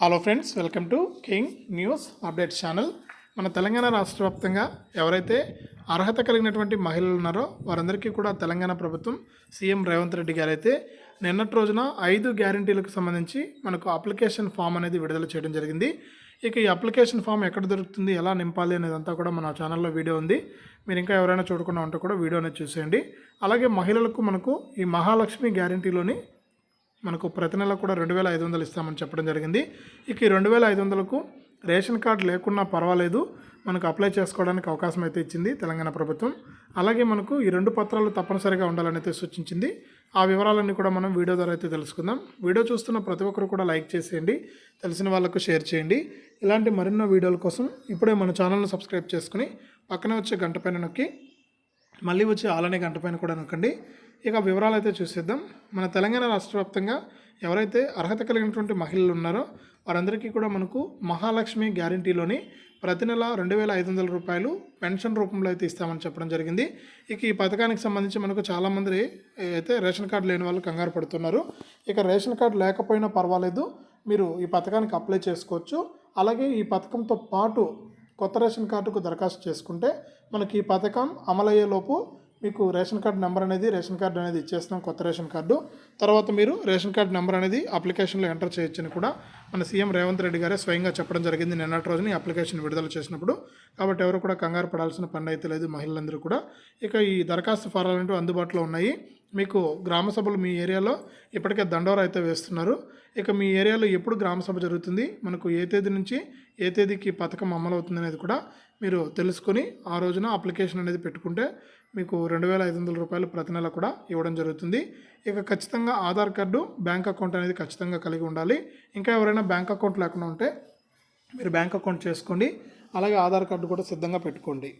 Hello friends welcome to King news update channel మన తెలంగాణ రాష్ట్ర వ్యాప్తంగా ఎవరైతే అర్హత కలిగినటువంటి మహిళలు ఉన్నారో వారందరికీ కూడా తెలంగాణ ప్రభుత్వం సీఎం రేవంత్ రెడ్డి గారు అయితే నిన్నటి రోజున ఐదు గ్యారంటీలకు సంబంధించి మనకు అప్లికేషన్ ఫామ్ అనేది విడుదల చేయడం జరిగింది. ఇక ఈ అప్లికేషన్ ఫామ్ ఎక్కడ దొరుకుతుంది ఎలా నింపాలి అనేదంతా కూడా మన ఛానల్లో వీడియో ఉంది. మీరు ఇంకా ఎవరైనా చూడకుండా ఉంటే కూడా వీడియో అనేది చూసేయండి. అలాగే మహిళలకు మనకు ఈ మహాలక్ష్మి గ్యారంటీలోని మనకు ప్రతి నెల కూడా రెండు వేల ఐదు వందలు ఇస్తామని చెప్పడం జరిగింది. ఇక ఈ రెండు వేల ఐదు వందలకు రేషన్ కార్డు లేకున్నా పర్వాలేదు. మనకు అప్లై చేసుకోవడానికి అవకాశం అయితే ఇచ్చింది తెలంగాణ ప్రభుత్వం. అలాగే మనకు ఈ రెండు పత్రాలు తప్పనిసరిగా ఉండాలని అయితే సూచించింది. ఆ వివరాలన్నీ కూడా మనం వీడియో ద్వారా అయితే తెలుసుకుందాం. వీడియో చూస్తున్న ప్రతి ఒక్కరు కూడా లైక్ చేసేయండి. తెలిసిన వాళ్ళకు షేర్ చేయండి. ఇలాంటి మరెన్నో వీడియోల కోసం ఇప్పుడే మన ఛానల్ను సబ్స్క్రైబ్ చేసుకుని పక్కనే వచ్చే గంట పైన నొక్కి మళ్ళీ వచ్చి ఆలనే గంట పైన కూడా నొక్కండి ఇక వివరాలు అయితే చూసేద్దాం. మన తెలంగాణ రాష్ట్ర వ్యాప్తంగా ఎవరైతే అర్హత కలిగినటువంటి మహిళలు ఉన్నారో వారందరికీ కూడా మనకు మహాలక్ష్మి గ్యారంటీలోని ప్రతి నెల రెండు వేల ఐదు వందల రూపాయలు పెన్షన్ రూపంలో అయితే ఇస్తామని చెప్పడం జరిగింది. ఇక ఈ పథకానికి సంబంధించి మనకు చాలామంది అయితే రేషన్ కార్డు లేని వాళ్ళు కంగారు పడుతున్నారు. ఇక రేషన్ కార్డు లేకపోయినా పర్వాలేదు. మీరు ఈ పథకానికి అప్లై చేసుకోవచ్చు. అలాగే ఈ పథకంతో పాటు కొత్త రేషన్ కార్డుకు దరఖాస్తు చేసుకుంటే మనకి ఈ పథకం అమలయ్యేలోపు మీకు రేషన్ కార్డు నెంబర్ అనేది రేషన్ కార్డు అనేది ఇచ్చేస్తాం కొత్త రేషన్ కార్డు. తర్వాత మీరు రేషన్ కార్డు నెంబర్ అనేది అప్లికేషన్లో ఎంటర్ చేయొచ్చని కూడా మన సీఎం రేవంత్ రెడ్డి గారే స్వయంగా చెప్పడం జరిగింది నిన్నటి రోజున ఈ అప్లికేషన్ విడుదల చేసినప్పుడు. కాబట్టి ఎవరు కూడా కంగారు పడాల్సిన పని అయితే లేదు మహిళలందరూ కూడా. ఇక ఈ దరఖాస్తు ఫారాలు అంటూ అందుబాటులో ఉన్నాయి. మీకు గ్రామ సభలు మీ ఏరియాలో ఇప్పటికే దండోరా అయితే వేస్తున్నారు. ఇక మీ ఏరియాలో ఎప్పుడు గ్రామ సభ జరుగుతుంది? మనకు ఏ తేదీ నుంచి ఏ తేదీకి పథకం అమలవుతుంది అనేది కూడా మీరు తెలుసుకొని ఆ రోజున అప్లికేషన్ అనేది పెట్టుకుంటే మీకు రెండు వేల ఐదు వందల రూపాయలు ప్రతి నెల కూడా ఇవ్వడం జరుగుతుంది. ఇక ఖచ్చితంగా ఆధార్ కార్డు బ్యాంక్ అకౌంట్ అనేది ఖచ్చితంగా కలిగి ఉండాలి. ఇంకా ఎవరైనా బ్యాంక్ అకౌంట్ లేకుండా ఉంటే మీరు బ్యాంక్ అకౌంట్ చేసుకోండి. అలాగే ఆధార్ కార్డు కూడా సిద్ధంగా పెట్టుకోండి.